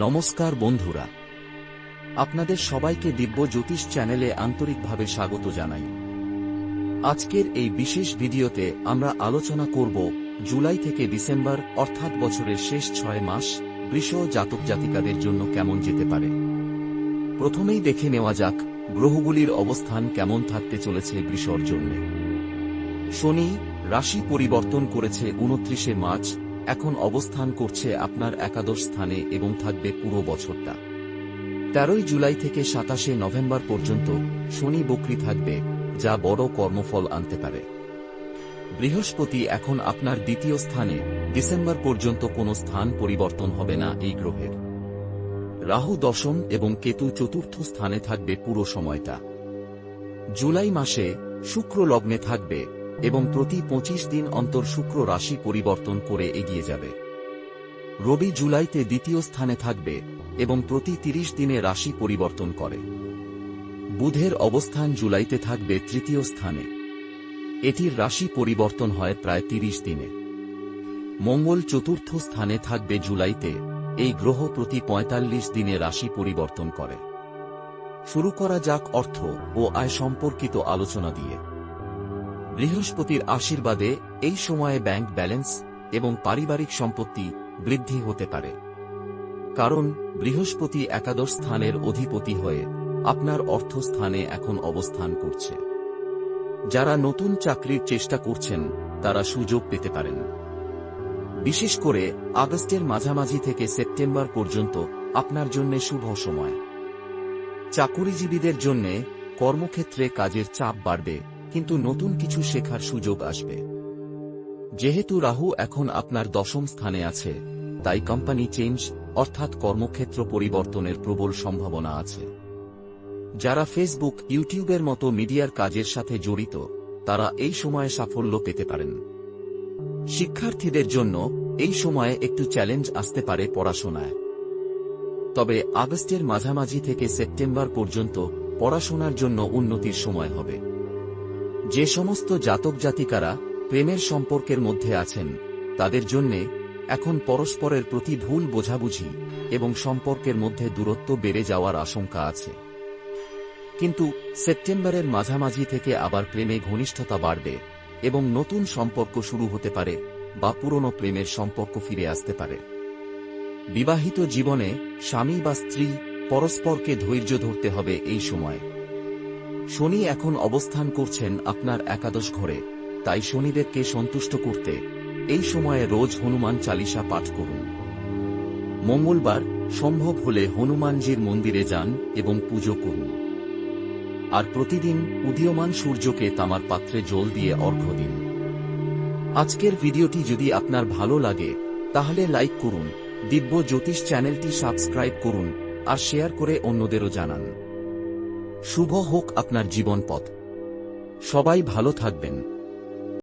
নমস্কার বন্ধুরা। আপনাদের সবাইকে দিব্য জ্যোতিষ চ্যানেলে আন্তরিকভাবে স্বাগত জানাই। আজকের এই বিশেষ ভিডিওতে আমরা আলোচনা করব জুলাই থেকে ডিসেম্বর, অর্থাৎ বছরের শেষ ছয় মাস, বৃষ জাতক জাতিকাদের জন্য কেমন যেতে পারে। প্রথমেই দেখে নেওয়া যাক গ্রহগুলির অবস্থান কেমন থাকতে চলেছে বৃষর জন্য শনি রাশি পরিবর্তন করেছে উনত্রিশে মার্চ এখন অবস্থান করছে আপনার একাদশ স্থানে এবং থাকবে পুরো বছরটা। তেরোই জুলাই থেকে সাতাশে নভেম্বর পর্যন্ত শনি বকরি থাকবে, যা বড় কর্মফল আনতে পারে। বৃহস্পতি এখন আপনার দ্বিতীয় স্থানে, ডিসেম্বর পর্যন্ত কোনো স্থান পরিবর্তন হবে না এই গ্রহের। রাহু দশম এবং কেতু চতুর্থ স্থানে থাকবে পুরো সময়টা। জুলাই মাসে শুক্র লগ্নে থাকবে এবং প্রতি পঁচিশ দিন অন্তর শুক্র রাশি পরিবর্তন করে এগিয়ে যাবে। রবি জুলাইতে দ্বিতীয় স্থানে থাকবে এবং প্রতি তিরিশ দিনে রাশি পরিবর্তন করে। বুধের অবস্থান জুলাইতে থাকবে তৃতীয় স্থানে। এটির রাশি পরিবর্তন হয় প্রায় তিরিশ দিনে। মঙ্গল চতুর্থ স্থানে থাকবে জুলাইতে, এই গ্রহ প্রতি পঁয়তাল্লিশ দিনে রাশি পরিবর্তন করে। শুরু করা যাক অর্থ ও আয় সম্পর্কিত আলোচনা দিয়ে। বৃহস্পতির আশীর্বাদে এই সময়ে ব্যাংক ব্যালেন্স এবং পারিবারিক সম্পত্তি বৃদ্ধি হতে পারে। কারণ বৃহস্পতি একাদশ স্থানের অধিপতি হয়ে আপনার অর্থস্থানে এখন অবস্থান করছে। যারা নতুন চাকরির চেষ্টা করছেন, তারা সুযোগ পেতে পারেন। বিশেষ করে আগস্টের মাঝামাঝি থেকে সেপ্টেম্বর পর্যন্ত আপনার জন্য শুভ সময়। চাকুরিজীবীদের জন্য কর্মক্ষেত্রে কাজের চাপ বাড়বে। কিন্তু নতুন কিছু শেখার সুযোগ আসবে। যেহেতু রাহু এখন আপনার দশম স্থানে আছে, তাই কোম্পানি চেঞ্জ অর্থাৎ কর্মক্ষেত্র পরিবর্তনের প্রবল সম্ভাবনা আছে। যারা ফেসবুক ইউটিউবের মতো মিডিয়ার কাজের সাথে জড়িত, তারা এই সময়ে সাফল্য পেতে পারেন। শিক্ষার্থীদের জন্য এই সময়ে একটু চ্যালেঞ্জ আসতে পারে পড়াশোনায়। তবে আগস্টের মাঝামাঝি থেকে সেপ্টেম্বর পর্যন্ত পড়াশোনার জন্য উন্নতির সময় হবে। যে সমস্ত জাতক জাতিকারা প্রেমের সম্পর্কের মধ্যে আছেন, তাদের জন্যে এখন পরস্পরের প্রতি ভুল বোঝাবুঝি এবং সম্পর্কের মধ্যে দূরত্ব বেড়ে যাওয়ার আশঙ্কা আছে। কিন্তু সেপ্টেম্বরের মাঝামাঝি থেকে আবার প্রেমে ঘনিষ্ঠতা বাড়বে এবং নতুন সম্পর্ক শুরু হতে পারে বা পুরনো প্রেমের সম্পর্ক ফিরে আসতে পারে। বিবাহিত জীবনে স্বামী বা স্ত্রী পরস্পরকে ধৈর্য ধরতে হবে এই সময়। শনি এখন অবস্থান করছেন আপনার একাদশ ঘরে, তাই শনিদেরকে সন্তুষ্ট করতে। এই সময়ে রোজ হনুমান চালিসা পাঠ করুন। মঙ্গলবার সম্ভব হলে হনুমানজির মন্দিরে যান এবং পুজো করুন। আর প্রতিদিন উদীয়মান সূর্যকে তামার পাত্রে জল দিয়ে অর্ঘ্য দিন। আজকের ভিডিওটি যদি আপনার ভালো লাগে, তাহলে লাইক করুন, দিব্য জ্যোতিষ চ্যানেলটি সাবস্ক্রাইব করুন, আর শেয়ার করে অন্যদেরও জানান। শুভ হোক আপনার জীবন পথ সবাই ভালো থাকবেন।